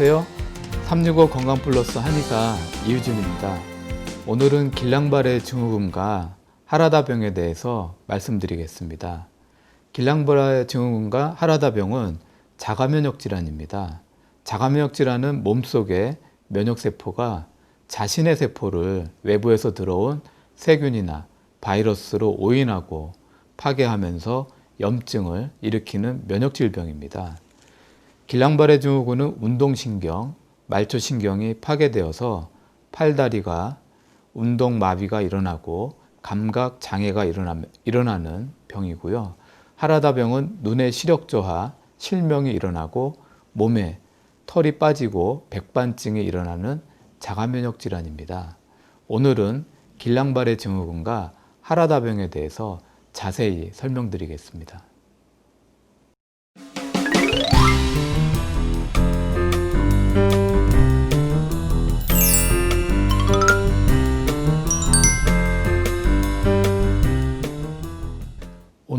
안녕하세요. 365 건강 플러스 한의사 이유진입니다. 오늘은 길랑발의 증후군과 하라다병에 대해서 말씀드리겠습니다. 길랑발의 증후군과 하라다병은 자가면역 질환입니다. 자가면역 질환은 몸속에 면역 세포가 자신의 세포를 외부에서 들어온 세균이나 바이러스로 오인하고 파괴하면서 염증을 일으키는 면역 질병입니다. 길랑발의 증후군은 운동신경, 말초신경이 파괴되어서 팔다리가 운동마비가 일어나고 감각 장애가 일어나, 일어나는 병이고요. 하라다병은 눈의 시력 저하, 실명이 일어나고 몸에 털이 빠지고 백반증이 일어나는 자가면역 질환입니다. 오늘은 길랑발의 증후군과 하라다병에 대해서 자세히 설명드리겠습니다.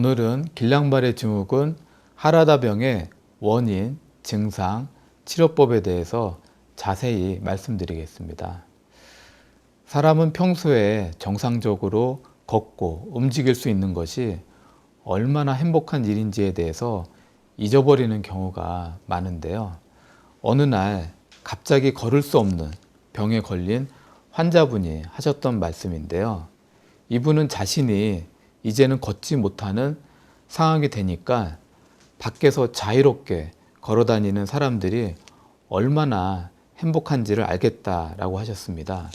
오늘은 길랑발의 증후군 하라다병의 원인, 증상, 치료법에 대해서 자세히 말씀드리겠습니다. 사람은 평소에 정상적으로 걷고 움직일 수 있는 것이 얼마나 행복한 일인지에 대해서 잊어버리는 경우가 많은데요. 어느 날 갑자기 걸을 수 없는 병에 걸린 환자분이 하셨던 말씀인데요. 이분은 자신이 이제는 걷지 못하는 상황이 되니까 밖에서 자유롭게 걸어 다니는 사람들이 얼마나 행복한지를 알겠다라고 하셨습니다.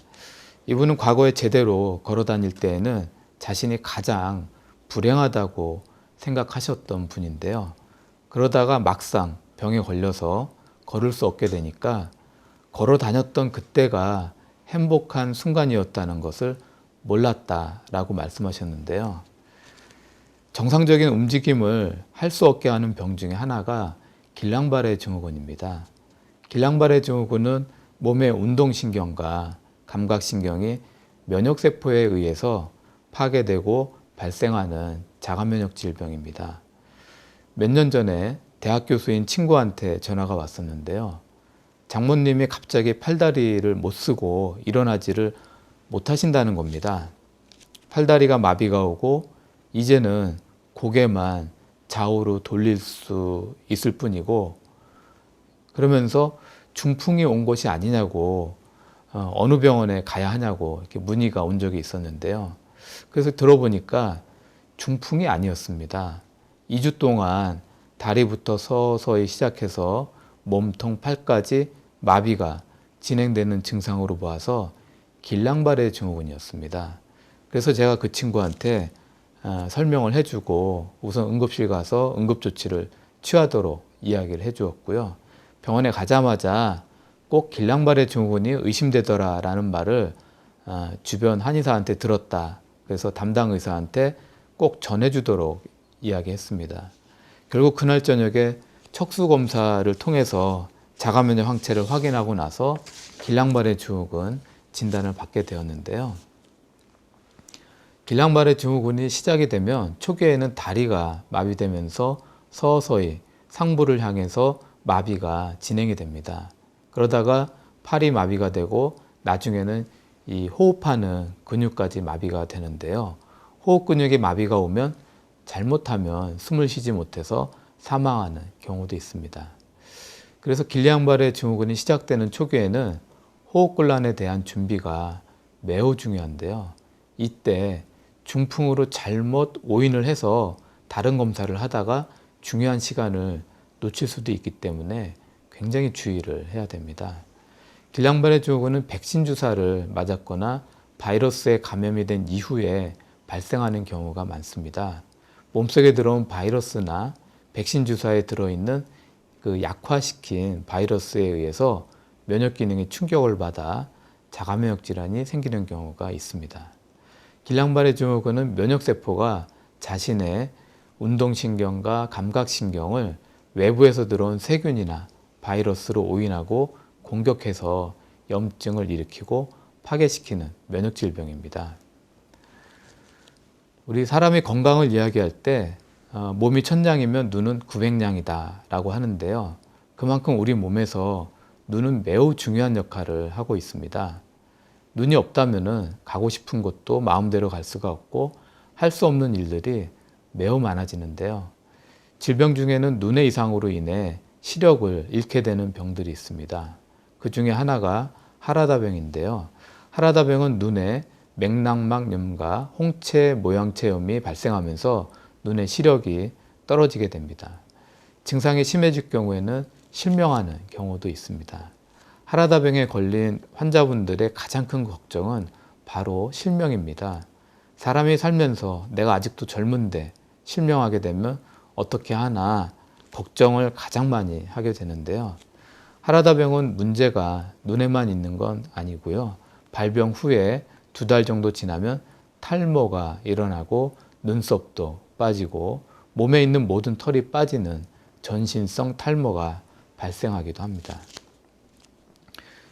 이분은 과거에 제대로 걸어 다닐 때에는 자신이 가장 불행하다고 생각하셨던 분인데요. 그러다가 막상 병에 걸려서 걸을 수 없게 되니까 걸어 다녔던 그때가 행복한 순간이었다는 것을 몰랐다라고 말씀하셨는데요. 정상적인 움직임을 할 수 없게 하는 병 중에 하나가 길랑발의 증후군입니다. 길랑발의 증후군은 몸의 운동신경과 감각신경이 면역세포에 의해서 파괴되고 발생하는 자가면역 질병입니다. 몇 년 전에 대학 교수인 친구한테 전화가 왔었는데요. 장모님이 갑자기 팔다리를 못 쓰고 일어나지를 못하신다는 겁니다. 팔다리가 마비가 오고 이제는 고개만 좌우로 돌릴 수 있을 뿐이고 그러면서 중풍이 온 것이 아니냐고 어, 어느 병원에 가야 하냐고 이렇게 문의가 온 적이 있었는데요. 그래서 들어보니까 중풍이 아니었습니다. 2주 동안 다리부터 서서히 시작해서 몸통 팔까지 마비가 진행되는 증상으로 보아서 길랑발의 증후군이었습니다. 그래서 제가 그 친구한테 어, 설명을 해주고 우선 응급실 가서 응급조치를 취하도록 이야기를 해주었고요. 병원에 가자마자 꼭 길랑발의 증후군이 의심되더라라는 말을 어, 주변 한의사한테 들었다. 그래서 담당 의사한테 꼭 전해주도록 이야기했습니다. 결국 그날 저녁에 척수 검사를 통해서 자가면역 항체를 확인하고 나서 길랑발의 증후군 진단을 받게 되었는데요. 길랑발의 증후군이 시작이 되면 초기에는 다리가 마비되면서 서서히 상부를 향해서 마비가 진행이 됩니다. 그러다가 팔이 마비가 되고 나중에는 이 호흡하는 근육까지 마비가 되는데요. 호흡 근육이 마비가 오면 잘못하면 숨을 쉬지 못해서 사망하는 경우도 있습니다. 그래서 길량발의 증후군이 시작되는 초기에는 호흡곤란에 대한 준비가 매우 중요한데요. 이때 중풍으로 잘못 오인을 해서 다른 검사를 하다가 중요한 시간을 놓칠 수도 있기 때문에 굉장히 주의를 해야 됩니다. 길랑발의 증후군은 백신 주사를 맞았거나 바이러스에 감염이 된 이후에 발생하는 경우가 많습니다. 몸속에 들어온 바이러스나 백신 주사에 들어있는 그 약화시킨 바이러스에 의해서 면역 기능이 충격을 받아 자가면역 질환이 생기는 경우가 있습니다. 길랑발의 증후군은 면역세포가 자신의 운동신경과 감각신경을 외부에서 들어온 세균이나 바이러스로 오인하고 공격해서 염증을 일으키고 파괴시키는 면역질병입니다. 우리 사람의 건강을 이야기할 때 어, 몸이 천냥이면 눈은 구백냥이다 라고 하는데요. 그만큼 우리 몸에서 눈은 매우 중요한 역할을 하고 있습니다. 눈이 없다면은 가고 싶은 곳도 마음대로 갈 수가 없고 할 수 없는 일들이 매우 많아지는데요. 질병 중에는 눈의 이상으로 인해 시력을 잃게 되는 병들이 있습니다. 그 중에 하나가 하라다병인데요. 하라다병은 눈에 맥락막염과 홍채 모양체염이 발생하면서 눈의 시력이 떨어지게 됩니다. 증상이 심해질 경우에는 실명하는 경우도 있습니다. 하라다병에 걸린 환자분들의 가장 큰 걱정은 바로 실명입니다. 사람이 살면서 내가 아직도 젊은데 실명하게 되면 어떻게 하나 걱정을 가장 많이 하게 되는데요. 하라다병은 문제가 눈에만 있는 건 아니고요. 발병 후에 두 달 정도 지나면 탈모가 일어나고 눈썹도 빠지고 몸에 있는 모든 털이 빠지는 전신성 탈모가 발생하기도 합니다.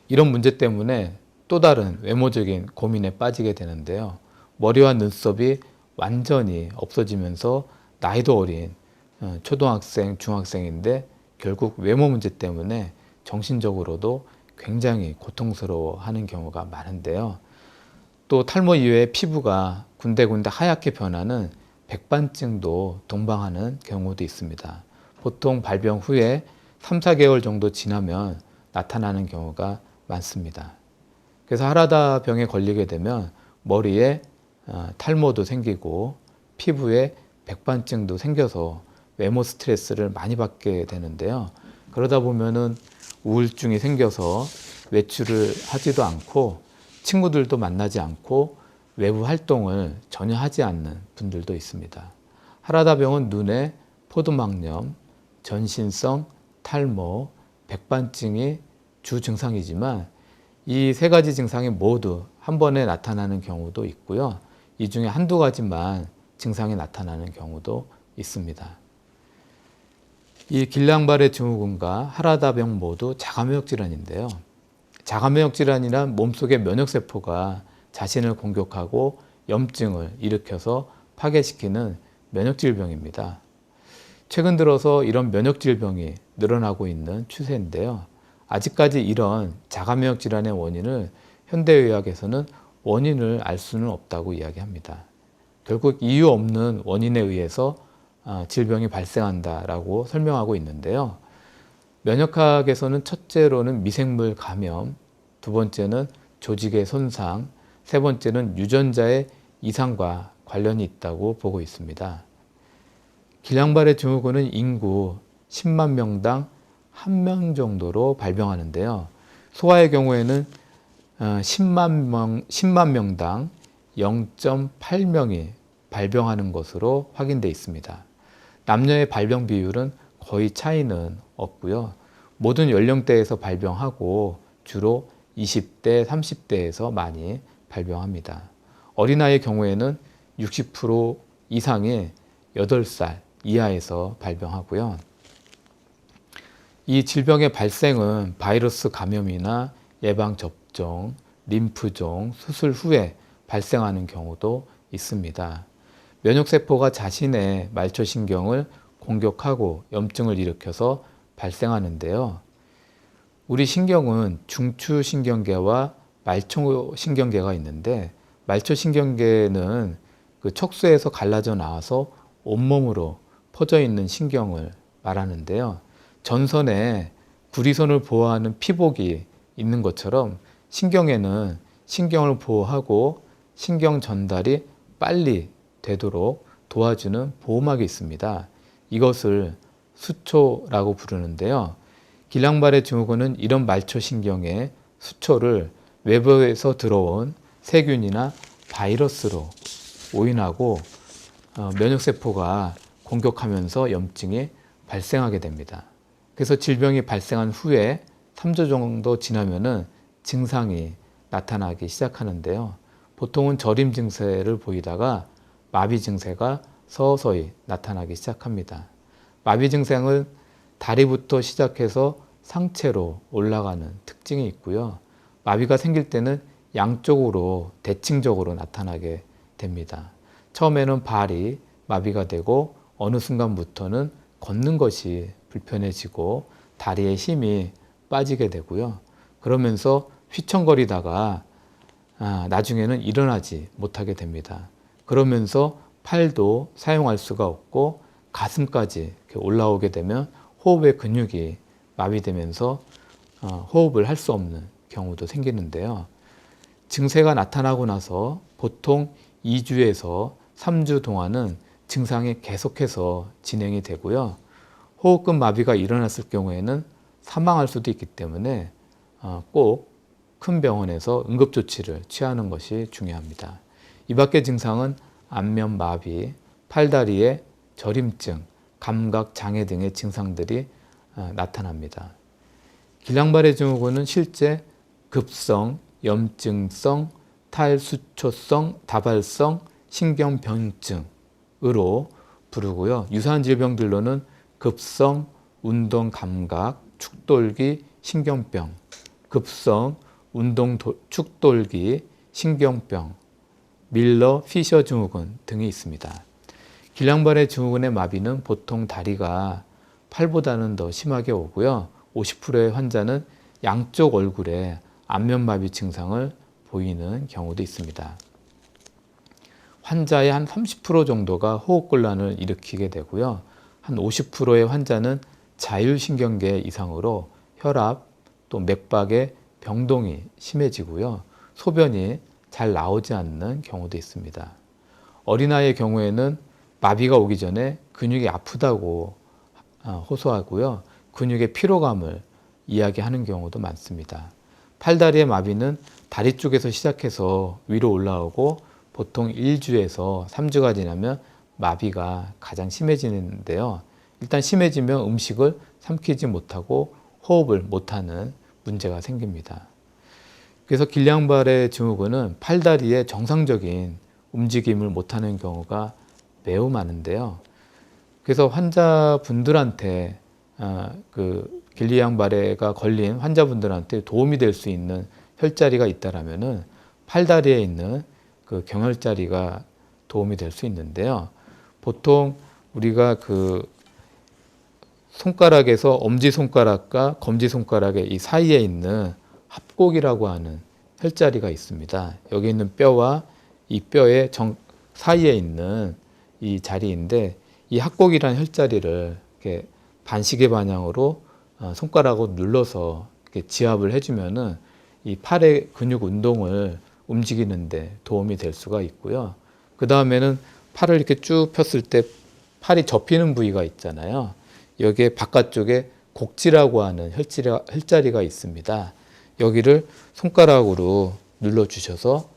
이런 문제 때문에 또 다른 외모적인 고민에 빠지게 되는데요. 머리와 눈썹이 완전히 없어지면서 나이도 어린 어, 초등학생, 중학생인데 결국 외모 문제 때문에 정신적으로도 굉장히 고통스러워 하는 경우가 많은데요. 또 탈모 이외에 피부가 군데군데 하얗게 변하는 백반증도 동방하는 경우도 있습니다. 보통 발병 후에 3, 4개월 정도 지나면 나타나는 경우가 많습니다. 그래서 하라다 병에 걸리게 되면 머리에 어, 탈모도 생기고 피부에 백반증도 생겨서 외모 스트레스를 많이 받게 되는데요. 그러다 보면은 우울증이 생겨서 외출을 하지도 않고 친구들도 만나지 않고 외부 활동을 전혀 하지 않는 분들도 있습니다. 하라다병은 눈에 포도막염, 전신성 탈모, 백반증이 주 증상이지만 이 세 가지 증상이 모두 한 번에 나타나는 경우도 있고요. 이 중에 한두 가지만 증상이 나타나는 경우도 있습니다. 이 길랑발의 증후군과 하라다병 모두 자가면역 질환인데요. 자가면역 질환이란 몸속의 면역 세포가 자신을 공격하고 염증을 일으켜서 파괴시키는 면역 질병입니다. 최근 들어서 이런 면역 질병이 늘어나고 있는 추세인데요. 아직까지 이런 자가면역 질환의 원인을 현대의학에서는 원인을 알 수는 없다고 이야기합니다. 결국 이유 없는 원인에 의해서 아, 질병이 발생한다라고 설명하고 있는데요. 면역학에서는 첫째로는 미생물 감염, 두 번째는 조직의 손상, 세 번째는 유전자의 이상과 관련이 있다고 보고 있습니다. 길양발의 증후군은 인구 10만 명당 한 명 정도로 발병하는데요. 소아의 경우에는 10만, 명, 10만 명당 0.8명이 발병하는 것으로 확인돼 있습니다. 남녀의 발병 비율은 거의 차이는 없고요. 모든 연령대에서 발병하고 주로 20대, 30대에서 많이 발병합니다. 어린아이의 경우에는 60% 이상의 8살 이하에서 발병하고요. 이 질병의 발생은 바이러스 감염이나 예방 접종, 림프종, 수술 후에 발생하는 경우도 있습니다. 면역세포가 자신의 말초신경을 공격하고 염증을 일으켜서 발생하는데요. 우리 신경은 중추신경계와 말초신경계가 있는데 말초신경계는 그 척수에서 갈라져 나와서 온몸으로 퍼져 있는 신경을 말하는데요. 전선에 구리선을 보호하는 피복이 있는 것처럼 신경에는 신경을 보호하고 신경 전달이 빨리 되도록 도와주는 보호막이 있습니다. 이것을 수초라고 부르는데요. 길랑발의 증후군은 이런 말초 신경의 수초를 외부에서 들어온 세균이나 바이러스로 오인하고 어, 면역세포가 공격하면서 염증이 발생하게 됩니다. 그래서 질병이 발생한 후에 3주 정도 지나면은 증상이 나타나기 시작하는데요. 보통은 저림 증세를 보이다가 마비 증세가 서서히 나타나기 시작합니다. 마비 증상은 다리부터 시작해서 상체로 올라가는 특징이 있고요. 마비가 생길 때는 양쪽으로 대칭적으로 나타나게 됩니다. 처음에는 발이 마비가 되고 어느 순간부터는 걷는 것이 불편해지고 다리의 힘이 빠지게 되고요. 그러면서 휘청거리다가 아, 나중에는 일어나지 못하게 됩니다. 그러면서 팔도 사용할 수가 없고 가슴까지 올라오게 되면 호흡의 근육이 마비되면서 어, 호흡을 할 수 없는 경우도 생기는데요. 증세가 나타나고 나서 보통 2주에서 3주 동안은 증상이 계속해서 진행이 되고요. 호흡근 마비가 일어났을 경우에는 사망할 수도 있기 때문에 어, 꼭큰 병원에서 응급조치를 취하는 것이 중요합니다. 이 밖의 증상은 안면 마비, 팔다리의 저림증, 감각 장애 등의 증상들이 어, 나타납니다. 길랑발의 증후군은 실제 급성, 염증성, 탈수초성, 다발성 신경변증으로 부르고요. 유사한 질병들로는 급성, 운동 감각, 축돌기, 신경병, 급성, 운동 도, 축돌기, 신경병, 밀러 피셔 증후군 등이 있습니다. 길랑발의 증후군의 마비는 보통 다리가 팔보다는 더 심하게 오고요. 50%의 환자는 양쪽 얼굴에 안면마비 증상을 보이는 경우도 있습니다. 환자의 한 30% 정도가 호흡곤란을 일으키게 되고요. 한 50%의 환자는 자율신경계 이상으로 혈압 또 맥박의 병동이 심해지고요. 소변이 잘 나오지 않는 경우도 있습니다. 어린아이의 경우에는 마비가 오기 전에 근육이 아프다고 어, 호소하고요. 근육의 피로감을 이야기하는 경우도 많습니다. 팔다리의 마비는 다리 쪽에서 시작해서 위로 올라오고 보통 1주에서 3주가 지나면 마비가 가장 심해지는데요. 일단 심해지면 음식을 삼키지 못하고 호흡을 못하는 문제가 생깁니다. 그래서 길량발의 증후군은 팔다리의 정상적인 움직임을 못하는 경우가 매우 많은데요. 그래서 환자분들한테 아, 그 길리양 발해가 걸린 환자분들한테 도움이 될 수 있는 혈자리가 있다라면은 팔다리에 있는 그 경혈자리가 도움이 될 수 있는데요. 보통 우리가 그 손가락에서 엄지 손가락과 검지 손가락의 이 사이에 있는 합곡이라고 하는 혈자리가 있습니다. 여기 있는 뼈와 이 뼈의 정, 사이에 있는 이 자리인데 이 합곡이라는 혈자리를 이렇게 반시계 방향으로 어, 손가락으로 눌러서 이렇게 지압을 해주면은 이 팔의 근육 운동을 움직이는데 도움이 될 수가 있고요. 그 다음에는 팔을 이렇게 쭉 폈을 때 팔이 접히는 부위가 있잖아요. 여기에 바깥쪽에 곡지라고 하는 혈자리가, 혈자리가 있습니다. 여기를 손가락으로 눌러 주셔서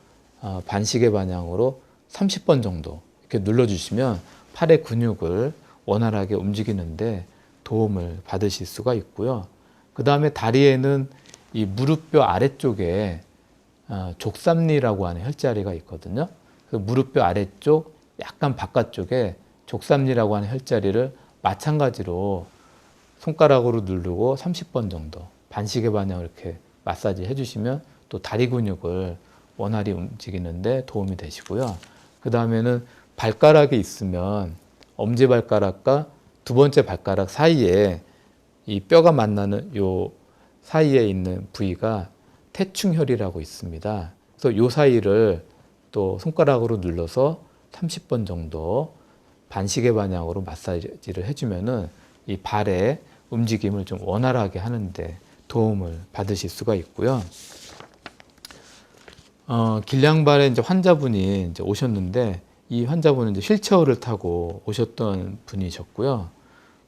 어, 반시계 방향으로 30번 정도 이렇게 눌러 주시면 팔의 근육을 원활하게 움직이는데 도움을 받으실 수가 있고요. 그 다음에 다리에는 이 무릎뼈 아래쪽에 어, 족삼리라고 하는 혈자리가 있거든요. 그 무릎뼈 아래쪽 약간 바깥쪽에 족삼리라고 하는 혈자리를 마찬가지로 손가락으로 누르고 30번 정도 반시계 방향 이렇게 마사지 해주시면 또 다리 근육을 원활히 움직이는데 도움이 되시고요. 그 다음에는 발가락이 있으면 엄지발가락과 두 번째 발가락 사이에 이 뼈가 만나는 요 사이에 있는 부위가 태충혈이라고 있습니다. 그래서 요 사이를 또 손가락으로 눌러서 30번 정도 반시계 방향으로 마사지를 해주면은 이 발의 움직임을 좀 원활하게 하는데 도움을 받으실 수가 있고요. 어, 길량발에 이제 환자분이 이제 오셨는데 이 환자분은 이제 휠체어를 타고 오셨던 분이셨고요.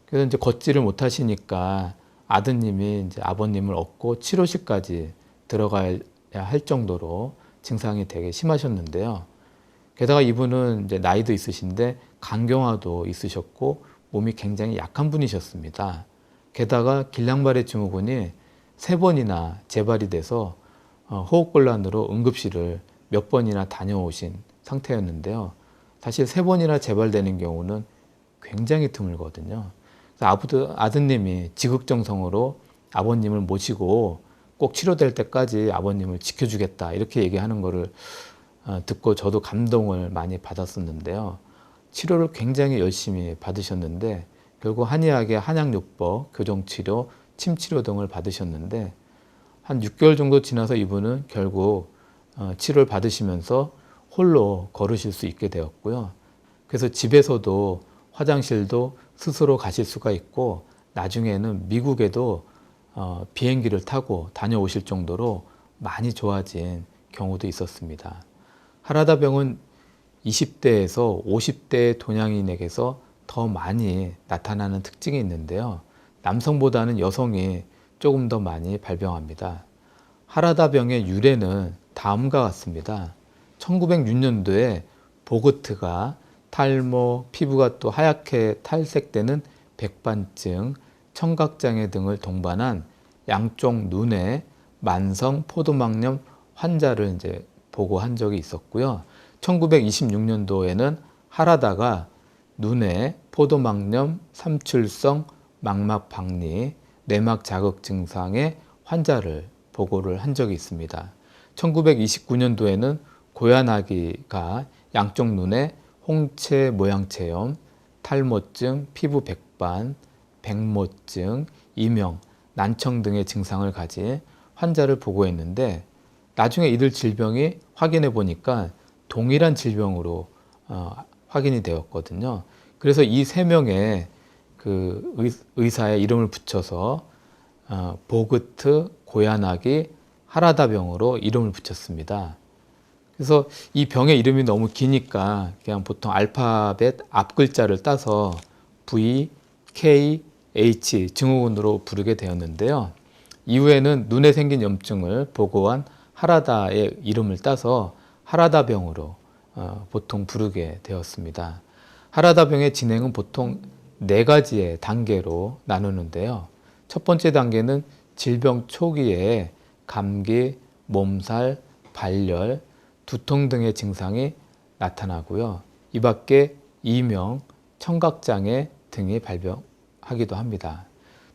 그래서 이제 걷지를 못하시니까 아드님이 이제 아버님을 업고 치료실까지 들어가야 할 정도로 증상이 되게 심하셨는데요. 게다가 이분은 이제 나이도 있으신데 간경화도 있으셨고 몸이 굉장히 약한 분이셨습니다. 게다가 길랑발의 증후군이 세 번이나 재발이 돼서 어, 호흡곤란으로 응급실을 몇 번이나 다녀오신 상태였는데요. 사실 세 번이나 재발되는 경우는 굉장히 드물거든요. 아버드, 아드님이 지극정성으로 아버님을 모시고 꼭 치료될 때까지 아버님을 지켜주겠다 이렇게 얘기하는 거를 어, 듣고 저도 감동을 많이 받았었는데요. 치료를 굉장히 열심히 받으셨는데 결국 한의학의 한약요법, 교정치료, 침 치료 등을 받으셨는데 한 6개월 정도 지나서 이분은 결국 어, 치료를 받으시면서 홀로 걸으실 수 있게 되었고요. 그래서 집에서도 화장실도 스스로 가실 수가 있고 나중에는 미국에도 어, 비행기를 타고 다녀오실 정도로 많이 좋아진 경우도 있었습니다. 하라다병은 20대에서 50대 동양인에게서 더 많이 나타나는 특징이 있는데요. 남성보다는 여성이 조금 더 많이 발병합니다. 하라다병의 유래는 다음과 같습니다. 1906년도에 보그트가 탈모, 피부가 또 하얗게 탈색되는 백반증, 청각장애 등을 동반한 양쪽 눈에 만성 포도막염 환자를 이제 보고한 적이 있었고요. 1926년도에는 하라다가 눈에 포도막염, 삼출성 망막 박리, 내막 자극 증상의 환자를 보고를 한 적이 있습니다. 1929년도에는 고얀아기가 양쪽 눈에 홍채 모양 체험, 탈모증, 피부 백반, 백모증, 이명, 난청 등의 증상을 가진 환자를 보고했는데 나중에 이들 질병이 확인해 보니까 동일한 질병으로 어, 확인이 되었거든요. 그래서 이 세 명의 그 의, 사의 이름을 붙여서 어, 보그트, 고야나기, 하라다병으로 이름을 붙였습니다. 그래서 이 병의 이름이 너무 기니까 그냥 보통 알파벳 앞 글자를 따서 V, K, H 증후군으로 부르게 되었는데요. 이후에는 눈에 생긴 염증을 보고한 하라다의 이름을 따서 하라다병으로 어, 보통 부르게 되었습니다. 하라다병의 진행은 보통 네 가지의 단계로 나누는데요. 첫 번째 단계는 질병 초기에 감기, 몸살, 발열, 두통 등의 증상이 나타나고요. 이 밖에 이명, 청각장애 등이 발병하기도 합니다.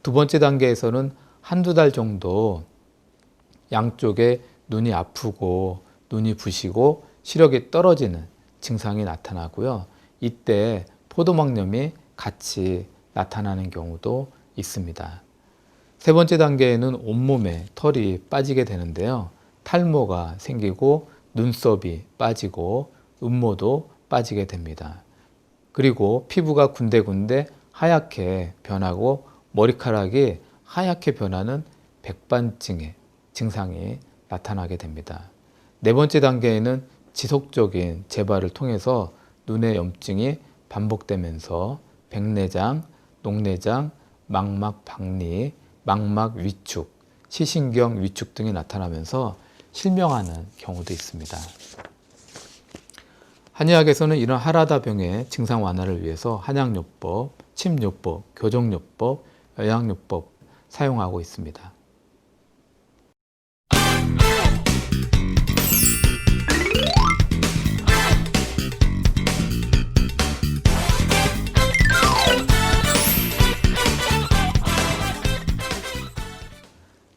두 번째 단계에서는 한두 달 정도 양쪽에 눈이 아프고 눈이 부시고 시력이 떨어지는 증상이 나타나고요. 이때 포도막염이 같이 나타나는 경우도 있습니다. 세 번째 단계에는 온몸에 털이 빠지게 되는데요. 탈모가 생기고 눈썹이 빠지고 음모도 빠지게 됩니다. 그리고 피부가 군데군데 하얗게 변하고 머리카락이 하얗게 변하는 백반증의 증상이 나타나게 됩니다. 네 번째 단계에는 지속적인 재발을 통해서 눈의 염증이 반복되면서 백내장, 녹내장, 망막 박리, 망막 위축, 시신경 위축 등이 나타나면서 실명하는 경우도 있습니다. 한의학에서는 이런 하라다 병의 증상 완화를 위해서 한약요법, 침요법, 교정요법, 여양요법 사용하고 있습니다.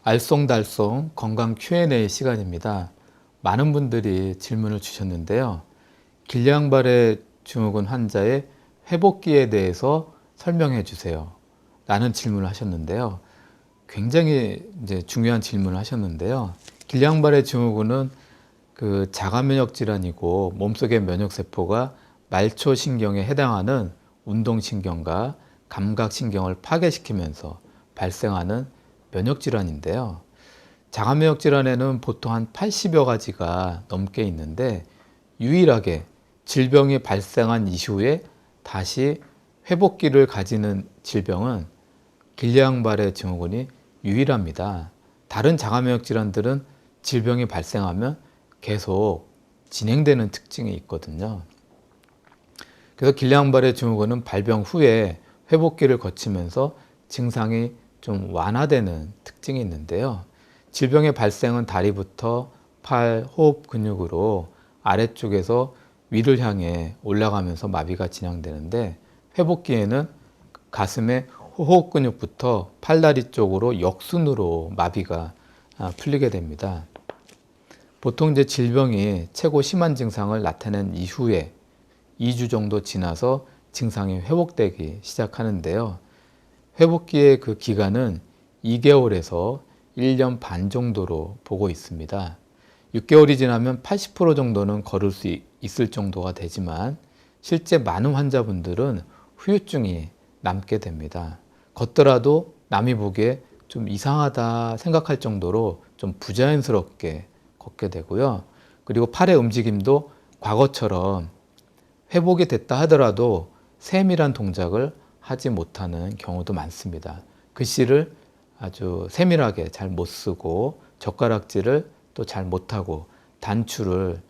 알쏭달쏭 건강 Q&A 시간입니다. 많은 분들이 질문을 주셨는데요. 길량발의 증후군 환자의 회복기에 대해서 설명해 주세요. 라는 질문을 하셨는데요. 굉장히 이제 중요한 질문을 하셨는데요. 길량발의 증후군은 그 자가 면역 질환이고 몸속의 면역 세포가 말초 신경에 해당하는 운동 신경과 감각 신경을 파괴시키면서 발생하는 면역 질환인데요. 자가 면역 질환에는 보통 한 80여 가지가 넘게 있는데 유일하게 질병이 발생한 이후에 다시 회복기를 가지는 질병은 길리앙발의 증후군이 유일합니다. 다른 자가 면역 질환들은 질병이 발생하면 계속 진행되는 특징이 있거든요. 그래서 길리앙발의 증후군은 발병 후에 회복기를 거치면서 증상이 좀 완화되는 특징이 있는데요. 질병의 발생은 다리부터 팔, 호흡 근육으로 아래쪽에서 위를 향해 올라가면서 마비가 진행되는데 회복기에는 가슴의 호흡 근육부터 팔다리 쪽으로 역순으로 마비가 아, 풀리게 됩니다. 보통 이제 질병이 최고 심한 증상을 나타낸 이후에 2주 정도 지나서 증상이 회복되기 시작하는데요. 회복기의 그 기간은 2개월에서 1년 반 정도로 보고 있습니다. 6개월이 지나면 80% 정도는 걸을 수 있- 있을 정도가 되지만 실제 많은 환자분들은 후유증이 남게 됩니다. 걷더라도 남이 보기에 좀 이상하다 생각할 정도로 좀 부자연스럽게 걷게 되고요. 그리고 팔의 움직임도 과거처럼 회복이 됐다 하더라도 세밀한 동작을 하지 못하는 경우도 많습니다. 글씨를 아주 세밀하게 잘 못 쓰고 젓가락질을 또 잘 못하고 단추를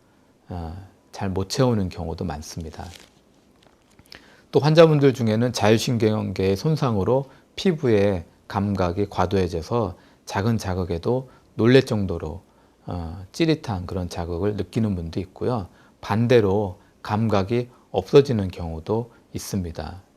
어, 잘못 채우는 경우도 많습니다. 또 환자분들 중에는 자율신경계의 손상으로 피부에 감각이 과도해져서 작은 자극에도 놀랄 정도로 어, 찌릿한 그런 자극을 느끼는 분도 있고요. 반대로 감각이 없어지는 경우도 있습니다.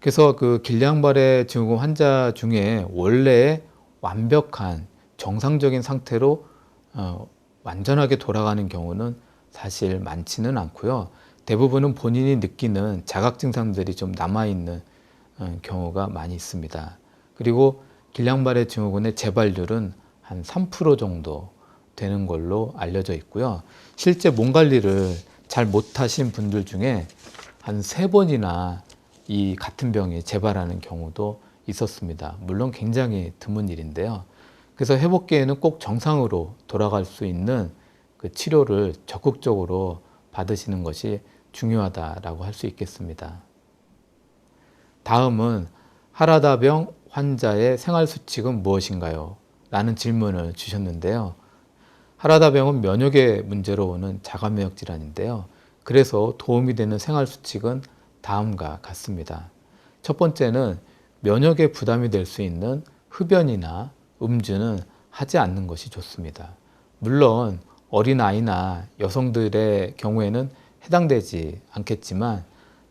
그래서 그 길량발의 증후군 환자 중에 원래 완벽한 정상적인 상태로 어, 완전하게 돌아가는 경우는 사실 많지는 않고요. 대부분은 본인이 느끼는 자각 증상들이 좀 남아 있는 어, 경우가 많이 있습니다. 그리고 길량발의 증후군의 재발률은 한 3% 정도 되는 걸로 알려져 있고요. 실제 몸 관리를 잘 못하신 분들 중에 한 세 번이나 이 같은 병이 재발하는 경우도 있었습니다. 물론 굉장히 드문 일인데요. 그래서 회복기에는 꼭 정상으로 돌아갈 수 있는 그 치료를 적극적으로 받으시는 것이 중요하다라고 할 수 있겠습니다. 다음은 하라다병 환자의 생활 수칙은 무엇인가요? 라는 질문을 주셨는데요. 하라다병은 면역의 문제로 오는 자가면역 질환인데요. 그래서 도움이 되는 생활 수칙은 다음과 같습니다. 첫 번째는 면역에 부담이 될 수 있는 흡연이나 음주는 하지 않는 것이 좋습니다. 물론 어린아이나 여성들의 경우에는 해당되지 않겠지만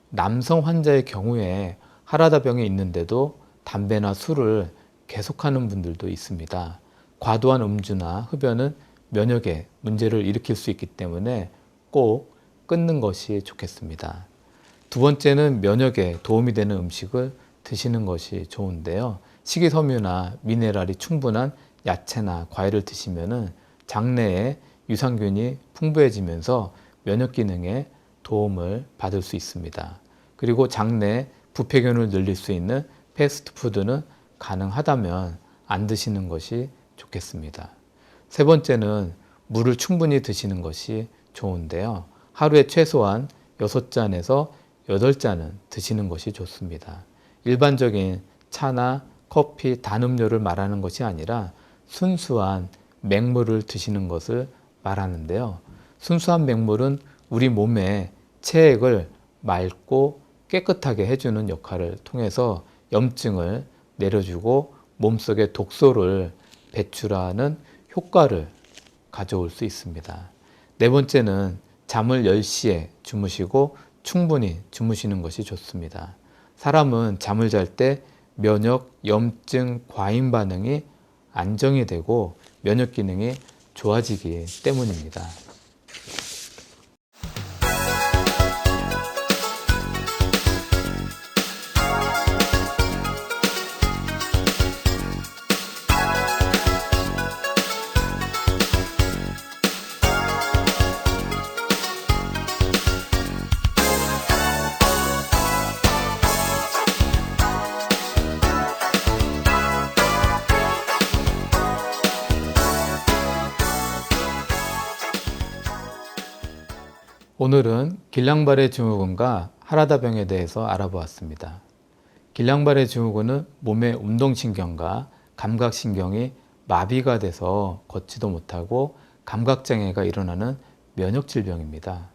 남성 환자의 경우에 하라다병이 있는데도 담배나 술을 계속하는 분들도 있습니다. 과도한 음주나 흡연은 면역에 문제를 일으킬 수 있기 때문에 꼭 끊는 것이 좋겠습니다. 두 번째는 면역에 도움이 되는 음식을 드시는 것이 좋은데요. 식이섬유나 미네랄이 충분한 야채나 과일을 드시면은 장내에 유산균이 풍부해지면서 면역 기능에 도움을 받을 수 있습니다. 그리고 장내 부패균을 늘릴 수 있는 패스트푸드는 가능하다면 안 드시는 것이 좋겠습니다. 세 번째는 물을 충분히 드시는 것이 좋은데요. 하루에 최소한 6잔에서 8잔은 드시는 것이 좋습니다. 일반적인 차나 커피, 단 음료를 말하는 것이 아니라 순수한 맹물을 드시는 것을 말하는데요. 순수한 맹물은 우리 몸의 체액을 맑고 깨끗하게 해주는 역할을 통해서 염증을 내려주고 몸속의 독소를 배출하는 효과를 가져올 수 있습니다. 네 번째는 잠을 10시에 주무시고 충분히 주무시는 것이 좋습니다. 사람은 잠을 잘 때 면역, 염증, 과잉 반응이 안정이 되고 면역 기능이 좋아지기 때문입니다. 오늘은 길랑발의 증후군과 하라다병에 대해서 알아보았습니다. 길랑발의 증후군은 몸의 운동신경과 감각신경이 마비가 돼서 걷지도 못하고 감각장애가 일어나는 면역질병입니다.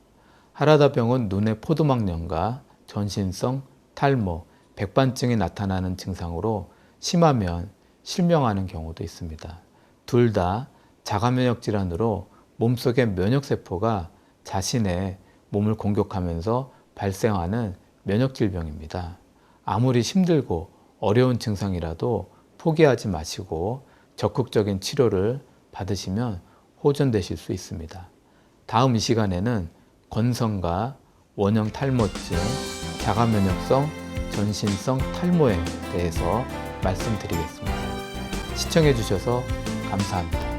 하라다병은 눈의 포도막염과 전신성 탈모, 백반증이 나타나는 증상으로 심하면 실명하는 경우도 있습니다. 둘 다 자가면역 질환으로 몸속의 면역세포가 자신의 몸을 공격하면서 발생하는 면역 질병입니다. 아무리 힘들고 어려운 증상이라도 포기하지 마시고 적극적인 치료를 받으시면 호전되실 수 있습니다. 다음 이 시간에는 건성과 원형 탈모증, 자가면역성 전신성 탈모에 대해서 말씀드리겠습니다. 시청해 주셔서 감사합니다.